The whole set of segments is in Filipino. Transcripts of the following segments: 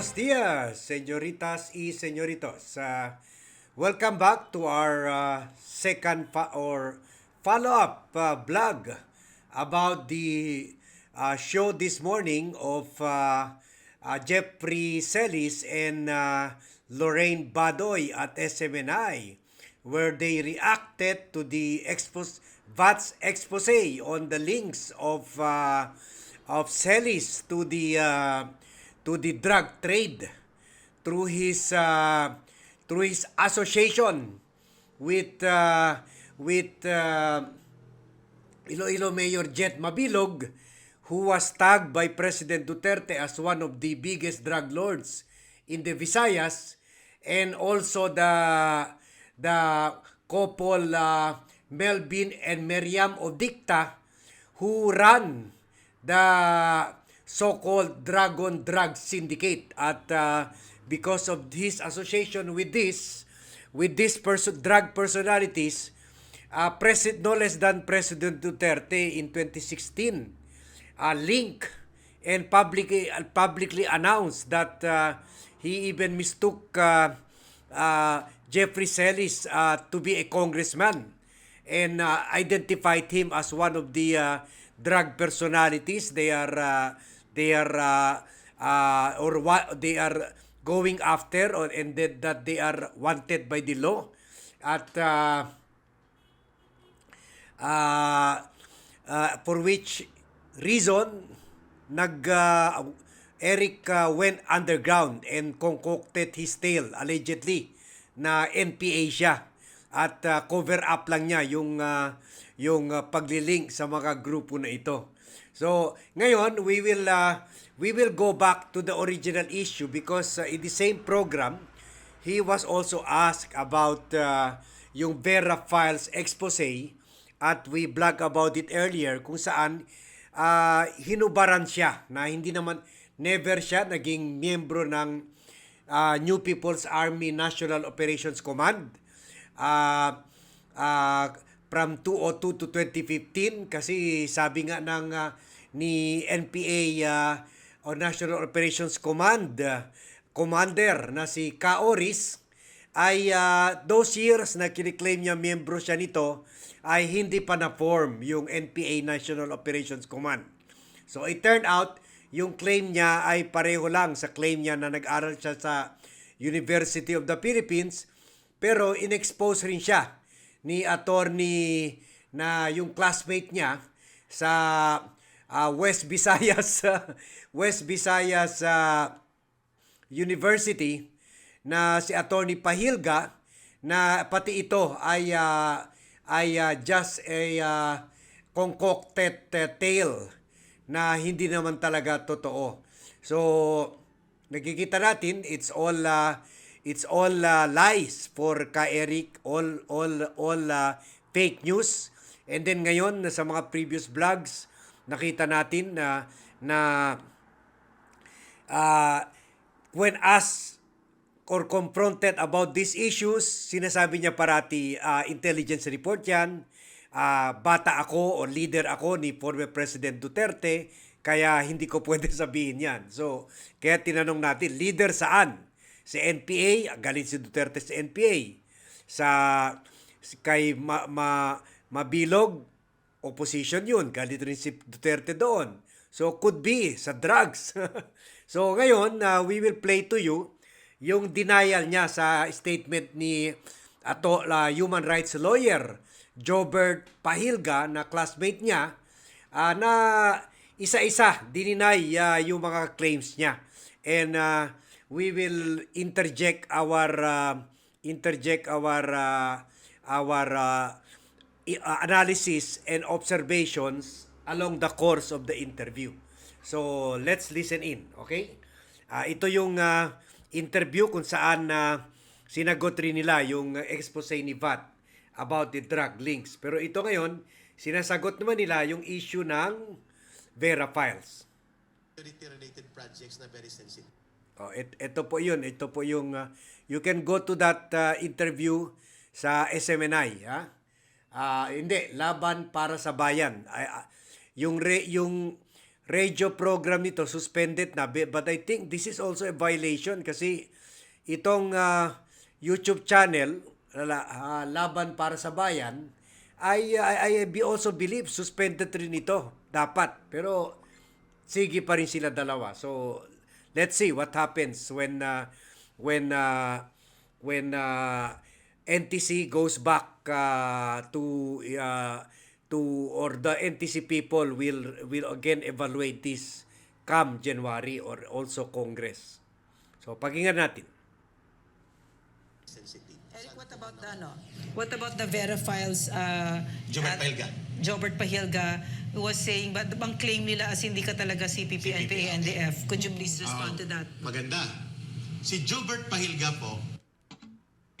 Buenos dias, señoritas y señoritos. Uh, welcome back to our uh, second fa- or follow-up uh, vlog about the uh, show this morning of uh, uh, Jeffrey Celis and uh, Lorraine Badoy at SMNI where they reacted to the expos VATS expose on the links of uh, of Celis to the uh, to the drug trade through his uh, through his association with uh, with uh, Iloilo Mayor Jet Mabilog who was tagged by President Duterte as one of the biggest drug lords in the Visayas and also the the couple uh, Melvin and Miriam Odicta who ran the so-called Dragon Drug Syndicate. At uh, because of his association with this with these person drug personalities uh, president no less than President Duterte in 2016 uh, link and publicly uh, publicly announced that uh, he even mistook uh, uh, Jeffrey Celis uh, to be a congressman and uh, identified him as one of the uh, drug personalities. They are uh, they are uh, uh, or what they are going after or and that, that they are wanted by the law at uh, uh, uh, for which reason nag uh, Eric uh, went underground and concocted his tale allegedly na NPA siya at uh, cover up lang niya yung uh, yung uh, paglilink sa mga grupo na ito. So, ngayon we will uh, we will go back to the original issue because uh, in the same program he was also asked about uh, yung Vera Files expose at we blog about it earlier kung saan uh, hinubaran siya na hindi naman never siya naging miyembro ng uh, New People's Army National Operations Command uh, uh, from 2002 to 2015 kasi sabi nga ng uh, ni NPA uh, o National Operations Command uh, commander na si Kaoris ay uh, those years na kiniklaim niya miyembro siya nito ay hindi pa na-form yung NPA National Operations Command. So it turned out yung claim niya ay pareho lang sa claim niya na nag-aral siya sa University of the Philippines pero inexpose rin siya ni attorney na yung classmate niya sa uh, West Visayas West Visayas uh, University na si attorney Pahilga na pati ito ay uh, ay uh, just a uh, concocted uh, tale na hindi naman talaga totoo. So nakikita natin it's all uh, it's all uh, lies for ka Eric all all all uh, fake news and then ngayon sa mga previous vlogs nakita natin na na uh, when asked or confronted about these issues sinasabi niya parati uh, intelligence report yan. Uh, bata ako o leader ako ni former President Duterte kaya hindi ko pwede sabihin yan. So kaya tinanong natin leader saan? Si NPA, galing si Duterte sa NPA. Sa kay ma, ma, Mabilog, opposition yun. Galit rin si Duterte doon. So, could be sa drugs. so, ngayon, uh, we will play to you yung denial niya sa statement ni ato la human rights lawyer Jobert Pahilga na classmate niya uh, na isa-isa dininay uh, yung mga claims niya. And uh, we will interject our uh, interject our uh, our uh, analysis and observations along the course of the interview. So let's listen in, okay? Uh, ito yung uh, interview kung saan uh, sinagot rin nila yung expose ni VAT about the drug links. Pero ito ngayon, sinasagot naman nila yung issue ng Vera Files. security-related projects na very sensitive. Oh, et, ito po 'yun. Ito po yung uh, you can go to that uh, interview sa SMNI, ha? Ah, hindi, laban para sa bayan. Ay, ah, yung re, yung radio program nito suspended na. But I think this is also a violation kasi itong ah, YouTube channel ah, Laban para sa Bayan I, I, I be- also believe suspended rin ito dapat. Pero sige pa rin sila dalawa. So let's see what happens when uh, when uh, when uh, NTC goes back uh, to uh, to or the NTC people will will again evaluate this come January or also Congress. So pakinggan natin. Eric, what about the ano? What about the Vera Files? Uh, Jobert Pahilga. Jobert Pahilga was saying, but bang claim nila as hindi ka talaga CPP, NPA, NDF? Could you please respond to that? Maganda. Si Jobert Pahilga po,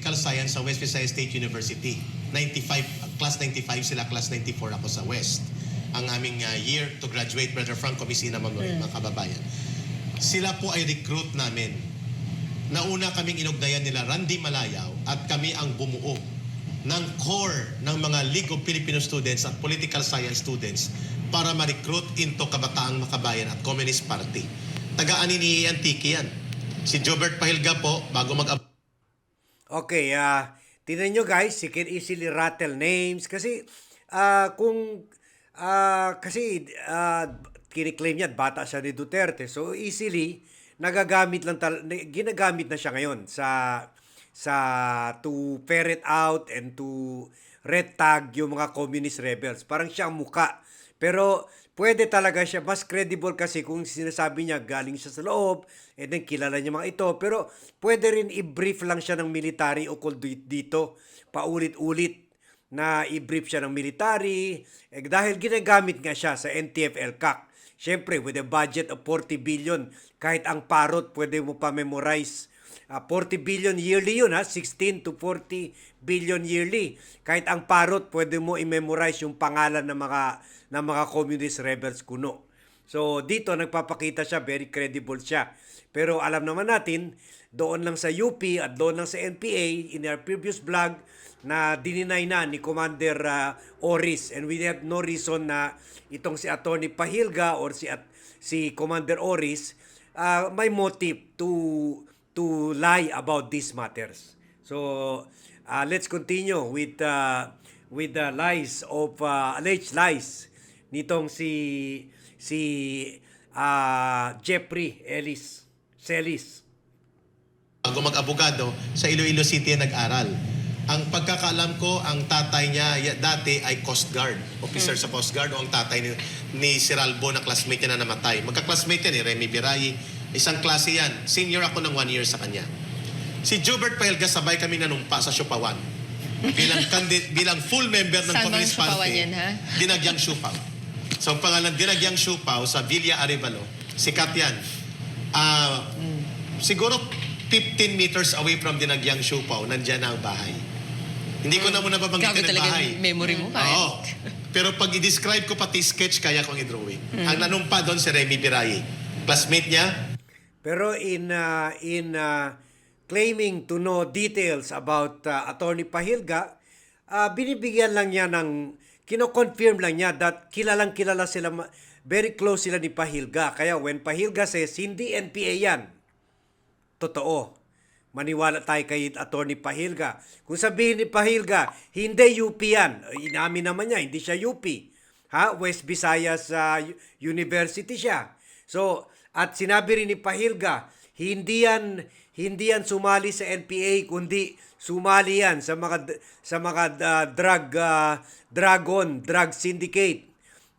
Medical Science sa West Visayas State University. 95, class 95 sila, class 94 ako sa West. Ang aming uh, year to graduate, Brother Franco Misina Mamoy, mga kababayan. Sila po ay recruit namin. Nauna kaming inugnayan nila Randy Malayaw at kami ang bumuo ng core ng mga League of Filipino Students at Political Science Students para ma-recruit into Kabataang Makabayan at Communist Party. Tagaan ni Antique yan. Si Jobert Pahilga po, bago mag Okay, ah tingnan nyo guys, you can easily rattle names kasi ah kung ah kasi ah kiniklaim niya bata siya ni Duterte. So easily nagagamit lang tal- ginagamit na siya ngayon sa sa to ferret out and to red tag yung mga communist rebels. Parang siya ang muka. Pero pwede talaga siya, mas credible kasi kung sinasabi niya galing siya sa loob, and then kilala niya mga ito. Pero pwede rin i-brief lang siya ng military ukol di- dito, paulit-ulit na i-brief siya ng military. Eh, dahil ginagamit nga siya sa NTF-LCAC. Siyempre, with a budget of 40 billion, kahit ang parot pwede mo pa memorize Ah, 40 billion yearly yun ha, 16 to 40 billion yearly. Kahit ang parot, pwede mo i-memorize yung pangalan ng mga ng mga communist rebels kuno. So dito nagpapakita siya, very credible siya. Pero alam naman natin, doon lang sa UP at doon lang sa NPA, in our previous vlog, na dininay na ni Commander ah, Oris. And we have no reason na itong si Attorney Pahilga or si, at, si Commander Oris ah, may motive to to lie about these matters. So uh, let's continue with uh, with the lies of uh, alleged lies nitong si si uh, Jeffrey Ellis Celis. bago mag-abogado, sa Iloilo City nag-aral. Ang pagkakaalam ko, ang tatay niya ya- dati ay Coast Guard, officer sa Coast Guard, o ang tatay ni, ni Siralbo na classmate niya na namatay. Magka-classmate yan ni Remy Birayi, isang klase yan. Senior ako ng one year sa kanya. Si Jobert Paelga, sabay kami nanumpa sa Siupawan. Bilang, kandi, bilang full member ng Saan Communist Party. yan, ha? Dinagyang Siupaw. So, ang pangalan, Dinagyang Siupaw sa Villa Arevalo. Sikat yan. Ah, siguro 15 meters away from Dinagyang Siupaw, nandyan na ang bahay. Hindi ko na muna babanggitin ang bahay. memory mo, kahit. Oo. Pero pag i-describe ko pati sketch, kaya kong i-drawing. Ang nanumpa doon si Remy Birayi. Classmate niya, Pero in uh, in uh, claiming to know details about uh, Attorney Pahilga, uh, binibigyan lang niya ng kino-confirm lang niya that kilalang kilala sila very close sila ni Pahilga. Kaya when Pahilga says hindi NPA yan, totoo. Maniwala tayo kay Attorney Pahilga. Kung sabihin ni Pahilga, hindi UP yan. Inamin naman niya, hindi siya UP. Ha? West Visayas uh, University siya. So, at sinabi rin ni Pahilga, hindi yan hindi yan sumali sa NPA kundi sumali yan sa mga sa mga uh, drug uh, dragon drug syndicate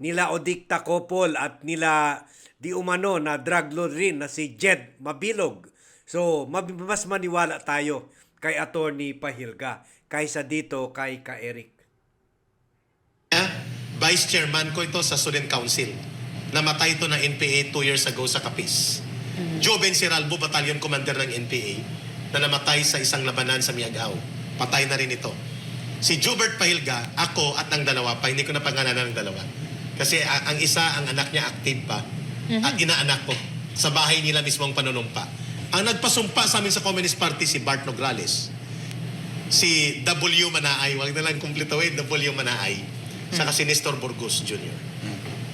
nila Odikta Kopol at nila di umano na drug lord rin na si Jed Mabilog. So, mas maniwala tayo kay Attorney Pahilga kaysa dito kay Ka Eric. vice chairman ko ito sa Student Council. Namatay ito ng NPA two years ago sa Capiz. Joven Siralbo, battalion commander ng NPA, na namatay sa isang labanan sa Miagao. Patay na rin ito. Si Jubert Pahilga, ako at ang dalawa pa, hindi ko na pangalanan ng dalawa. Kasi ang isa, ang anak niya active pa, at inaanak ko. Sa bahay nila mismong panunumpa. Ang nagpasumpa sa amin sa Communist Party, si Bart Nograles si W Manaay, wag na lang kumplito eh, W Manaay, saka si Nestor Burgos Jr.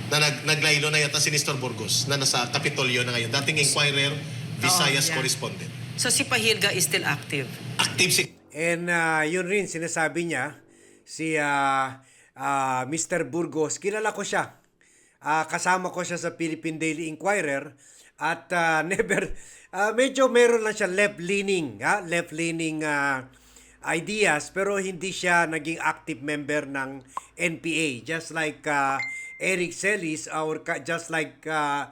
na nag, naglaylo na yata si Nestor Burgos na nasa Kapitolyo na ngayon. Dating Inquirer, Visayas yeah. correspondent. So si Pahilga is still active. Active si And ah, yun rin, sinasabi niya, si ah, ah, Mr. Burgos, kilala ko siya. Ah, kasama ko siya sa Philippine Daily Inquirer at ah, never, ah, medyo meron lang siya left-leaning, ha? left-leaning ah, ideas pero hindi siya naging active member ng NPA. Just like ah, Eric Celis or just like ah,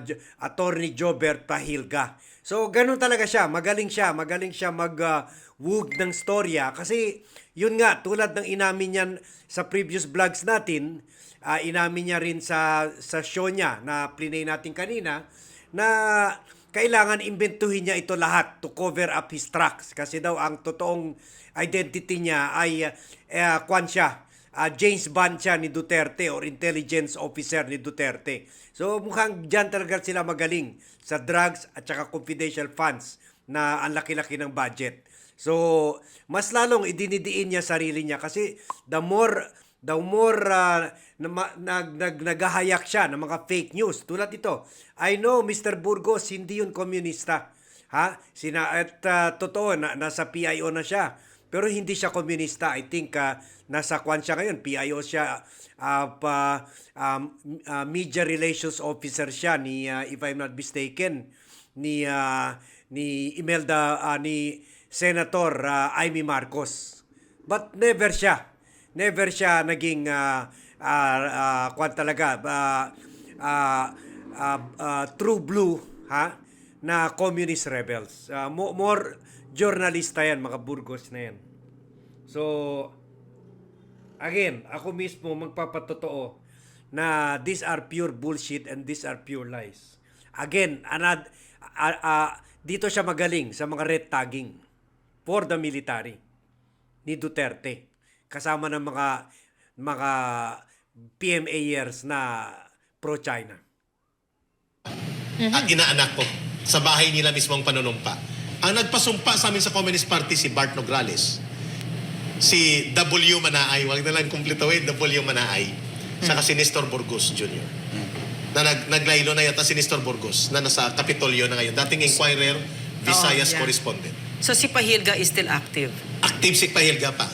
J- Attorney Jobert Pahilga. So, ganun talaga siya. Magaling siya. Magaling siya mag-wug ng storya. Kasi, yun nga, tulad ng inamin niyan sa previous vlogs natin, ah, inamin niya rin sa, sa show niya na plinay natin kanina, na kailangan imbentuhin niya ito lahat to cover up his tracks. Kasi daw, ang totoong identity niya ay uh, kwan siya, ah, James Bond ni Duterte or intelligence officer ni Duterte. So mukhang dyan talaga sila magaling sa drugs at saka confidential funds na ang laki-laki ng budget. So mas lalong idinidiin niya sarili niya kasi the more the more ah, na, nag, nag, naghahayak siya ng mga fake news. Tulad ito, I know Mr. Burgos, hindi yun komunista. Ha? Sina, at ah, totoo, na, nasa PIO na siya. Pero hindi siya komunista. I think ah, nasa kwan siya ngayon. PIO siya, ah, pa, um, ah, media relations officer siya ni, ah, if I'm not mistaken, ni, ah, ni Imelda, ah, ni Senator ah, Amy Marcos. But never siya. Never siya naging ah, ah, ah, kwan talaga, ah, ah, ah, ah, true blue, ha? na communist rebels. Mo- more journalista yan, mga Burgos na yan. So, again, ako mismo magpapatotoo na these are pure bullshit and these are pure lies. Again, anad, ah, ah, dito siya magaling sa mga red tagging for the military ni Duterte kasama ng mga mga PMAers na pro-China. at inaanak ko sa bahay nila mismong panunumpa. Ang nagpasumpa sa amin sa Communist Party si Bart Nograles. Si W. Manaay, wag na lang kumplituhin, W. Manaay. Saka si Nestor Burgos Jr. Na nag, naglaylo na yata si Nestor Burgos na nasa Kapitolyo na ngayon. Dating Inquirer, Visayas yeah. correspondent. So si Pahilga is still active. Active si Pahilga pa.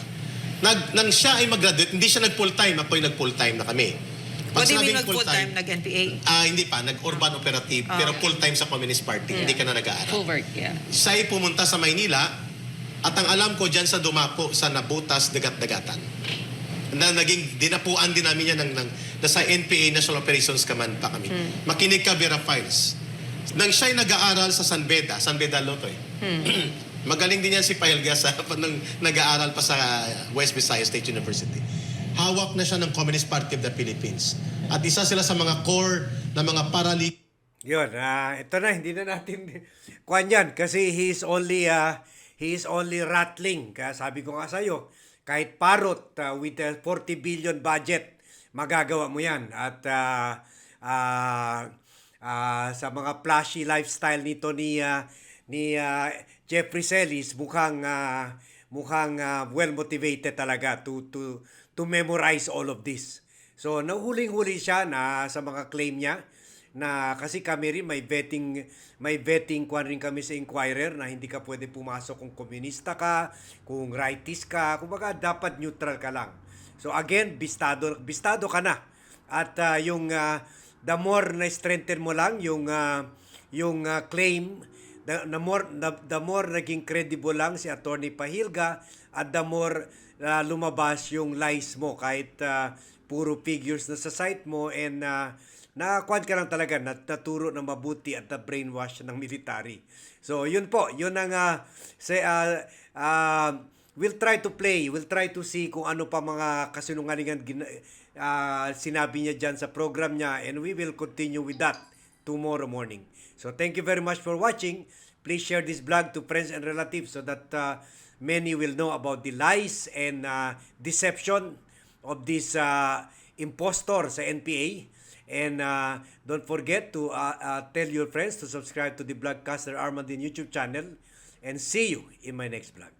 Nag, nang siya ay mag-graduate, hindi siya nag full-time. Ako'y nag full-time na kami. What do you mean nag full-time, nag-NPA? Ah, hindi pa. Nag-urban operative. Ah, pero okay. full-time sa Communist Party. Hindi ka na nag-aaral. Full work, yeah. ay pumunta sa Maynila at ang alam ko dyan sa Dumapo, sa Nabutas, Dagat-Dagatan. Na naging dinapuan din namin yan ng, ng, nasa NPA National Operations Command pa kami. Makinig ka, Vera Files. Nang siya'y nag-aaral sa San Beda, San Beda Loto eh. Magaling din yan si Paelga sa nang nag-aaral pa sa West Visayas State University. Hawak na siya ng Communist Party of the Philippines. At isa sila sa mga core na mga parali Yun, ah, ito na, hindi na natin kuhan yan kasi he is only, ah, he is only rattling. Kaya sabi ko nga sa'yo, kahit parot ah, with a 40 billion budget, magagawa mo yan. At ah, ah, ah, sa mga flashy lifestyle nito ni, ah, ni ah, Jeffrey Celis, mukhang, ah, mukhang ah, well-motivated talaga to, to, to memorize all of this. So, nahuling-huli siya na sa mga claim niya na kasi kami rin may vetting may vetting kwan rin kami sa Inquirer na hindi ka pwede pumasok kung komunista ka, kung rightist ka, kumbaga dapat neutral ka lang. So again, bistado bistado ka na. At ah, yung ah, the more na strengthen mo lang yung ah, yung ah, claim the, the more the, the more naging credible lang si Attorney Pahilga at the more ah, lumabas yung lies mo kahit ah, puro figures na sa site mo and uh, nakakuan ka lang talaga nat- naturo ng mabuti at na brainwash ng military. So yun po, yun ang uh, say, uh, uh, we'll try to play, we'll try to see kung ano pa mga kasinungalingan uh, sinabi niya dyan sa program niya and we will continue with that tomorrow morning. So thank you very much for watching. Please share this vlog to friends and relatives so that uh, many will know about the lies and uh, deception of this uh, impostor sa NPA. And uh, don't forget to uh, uh, tell your friends to subscribe to the Vlogcaster Armandin YouTube channel. And see you in my next vlog.